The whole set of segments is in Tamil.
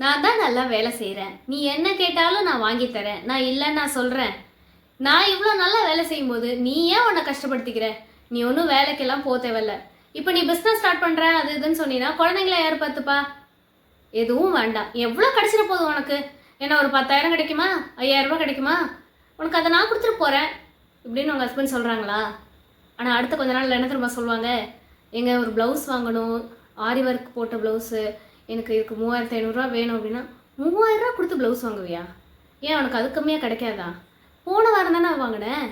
நான் தான் நல்லா வேலை செய்கிறேன் நீ என்ன கேட்டாலும் நான் வாங்கித்தரேன் நான் இல்லைன்னு நான் சொல்கிறேன் நான் இவ்வளோ நல்லா வேலை செய்யும்போது நீ ஏன் உன்னை கஷ்டப்படுத்திக்கிற? நீ ஒன்றும் வேலைக்கெல்லாம் போக தேவையில்ல. இப்போ நீ பிஸ்னஸ் ஸ்டார்ட் பண்ணுற அது இதுன்னு சொன்னீங்கன்னா குழந்தைங்கள யார் பார்த்துப்பா? எதுவும் வேண்டாம். எவ்வளோ கிடச்சிட போதும் உனக்கு? என்ன ஒரு பத்தாயிரம் கிடைக்குமா? ஐயாயிரரூபா கிடைக்குமா? உனக்கு அதை நான் கொடுத்துட்டு போகிறேன் இப்படின்னு உங்கள் ஹஸ்பண்ட் சொல்கிறாங்களா ஆனால் அடுத்த கொஞ்ச நாள் என்ன திரும்ப சொல்லுவாங்க? எங்கே ஒரு ப்ளவுஸ் வாங்கணும். ஆரி ஒர்க் போட்ட ப்ளவுஸு எனக்கு இதுக்கு மூவாயிரத்து ஐநூறுரூவா வேணும் அப்படின்னா மூவாயிரரூவா கொடுத்து ப்ளவுஸ் வாங்குவியா? ஏன் உனக்கு அது கம்மியாக கிடைக்காதா? போன வாரம் தானே வாங்கினேன்.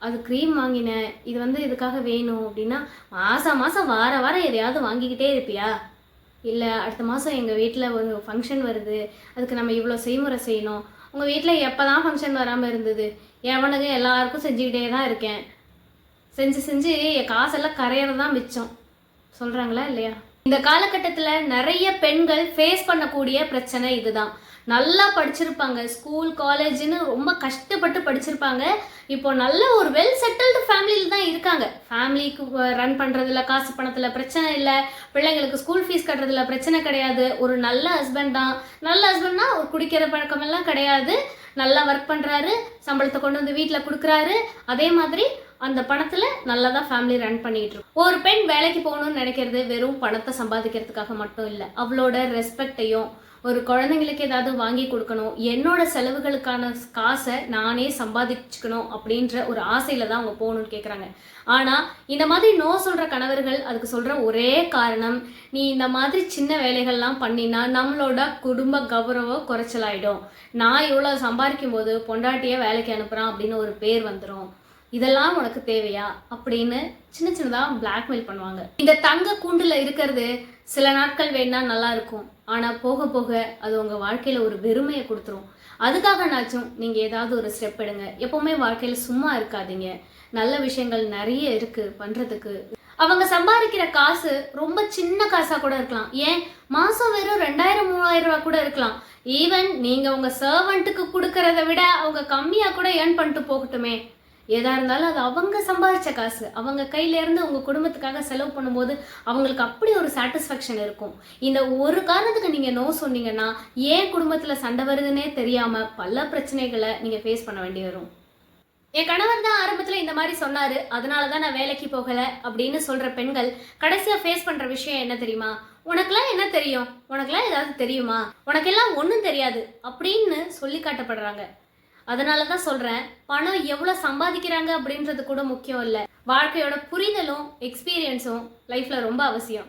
அது க்ரீம் வாங்கினேன். இது வந்து இதுக்காக வேணும் அப்படின்னா மாதம் மாதம் வார வாரம் எதையாவது வாங்கிக்கிட்டே இருப்பியா? இல்லை அடுத்த மாதம் எங்கள் வீட்டில் ஒரு ஃபங்க்ஷன் வருது. அதுக்கு நம்ம இவ்வளோ செய்முறை செய்யணும். உங்கள் வீட்டில் எப்போ தான் ஃபங்க்ஷன் வராமல் இருந்தது எவனுக்கு எல்லாருக்கும் செஞ்சுக்கிட்டே தான் இருக்கேன். செஞ்சு செஞ்சு என் காசெல்லாம் கரையிறது தான் மிச்சம். சொல்கிறாங்களா இல்லையா? இந்த காலகட்டத்தில் நிறைய பெண்கள் ஃபேஸ் பண்ணக்கூடிய பிரச்சனை இதுதான். நல்லா படிச்சிருப்பாங்க. ஸ்கூல் காலேஜ்னு ரொம்ப கஷ்டப்பட்டு படிச்சிருப்பாங்க. இப்போ நல்ல ஒரு வெல் செட்டில்டு ஃபேமிலியில் தான் இருக்காங்க. ஃபேமிலிக்கு ரன் பண்ணுறதுல காசு பணத்தில் பிரச்சனை இல்லை. பிள்ளைங்களுக்கு ஸ்கூல் ஃபீஸ் கட்டுறதுல பிரச்சனை கிடையாது. ஒரு நல்ல ஹஸ்பண்ட் தான். நல்ல ஹஸ்பண்ட்னா ஒரு குடிக்கிற பழக்கமெல்லாம் கிடையாது. நல்லா ஒர்க் பண்ணுறாரு சம்பளத்தை கொண்டு வந்து வீட்டில் கொடுக்குறாரு. அதே மாதிரி அந்த பணத்தில் நல்லா தான் ஃபேமிலி ரன் பண்ணிட்டு இருக்கோம் ஒரு பெண் வேலைக்கு போகணும்னு நினைக்கிறது வெறும் பணத்தை சம்பாதிக்கிறதுக்காக மட்டும் இல்லை அவளோட ரெஸ்பெக்டையும் ஒரு குழந்தைங்களுக்கு ஏதாவது வாங்கி கொடுக்கணும் என்னோட செலவுகளுக்கான காசை நானே சம்பாதிச்சுக்கணும் அப்படின்ற ஒரு ஆசையில தான் அவங்க போகணும்னு கேட்குறாங்க ஆனால் இந்த மாதிரி நோ சொல்கிற கணவர்கள் அதுக்கு சொல்கிற ஒரே காரணம் நீ இந்த மாதிரி சின்ன வேலைகள்லாம் பண்ணினா நம்மளோட குடும்ப கௌரவம் குறைச்சலாயிடும். நான் இவ்வளோ சம்பாதிக்கும் போது பொண்டாட்டியே வேலைக்கு அனுப்புகிறான் அப்படின்னு ஒரு பேர் வந்துடும் இதெல்லாம் உனக்கு தேவையா? அப்படின்னு சின்ன சின்னதாக பிளாக்மெயில் பண்ணுவாங்க. இந்த தங்க கூண்டில் இருக்கிறது சில நாட்கள் வேணா நல்லா இருக்கும். ஆனால் போக போக அது உங்கள் வாழ்க்கையில் ஒரு வெறுமையை கொடுத்துரும். அதுக்காக நாச்சும் நீங்கள் ஏதாவது ஒரு ஸ்டெப் எடுங்க. எப்போவுமே வாழ்க்கையில் சும்மா இருக்காதீங்க. நல்ல விஷயங்கள் நிறைய இருக்குது பண்ணுறதுக்கு அவங்க சம்பாதிக்கிற காசு ரொம்ப சின்ன காசாக கூட இருக்கலாம். ஏன்? மாதம் வெறும் ரெண்டாயிரம் மூவாயிரம் ரூபா கூட இருக்கலாம். ஈவன் நீங்கள் உங்கள் சர்வெண்ட்டுக்கு கொடுக்கறத விட அவங்க கம்மியாக கூட ஏர்ன் பண்ணிட்டு போகட்டுமே. எதாக இருந்தாலும் அது அவங்க சம்பாதிச்ச காசு. அவங்க கையில இருந்து உங்க குடும்பத்துக்காக செலவு பண்ணும்போது அவங்களுக்கு அப்படி ஒரு சாட்டிஸ்ஃபேக்ஷன் இருக்கும். இந்த ஒரு காரணத்துக்கு நீங்க நோ சொன்னீங்கன்னா ஏன் குடும்பத்துல சண்டை வருதுன்னே தெரியாம பல பிரச்சனைகளை நீங்க ஃபேஸ் பண்ண வேண்டி வரும். என் கணவர் தான் ஆரம்பத்தில் இந்த மாதிரி சொன்னாரு. அதனால தான் நான் வேலைக்கு போகல அப்படின்னு சொல்ற பெண்கள் கடைசியா ஃபேஸ் பண்ற விஷயம் என்ன தெரியுமா? உனக்கெல்லாம் என்ன தெரியும்? உனக்கெல்லாம் ஏதாவது தெரியுமா? உனக்கெல்லாம் ஒன்றும் தெரியாது அப்படின்னு சொல்லி காட்டப்படுறாங்க. அதனால தான் சொல்றேன் பணம் எவ்வளோ சம்பாதிக்கிறாங்க அப்படின்றது கூட முக்கியம் இல்லை. வாழ்க்கையோட புரிதலும் எக்ஸ்பீரியன்ஸும் லைஃப்ல ரொம்ப அவசியம்.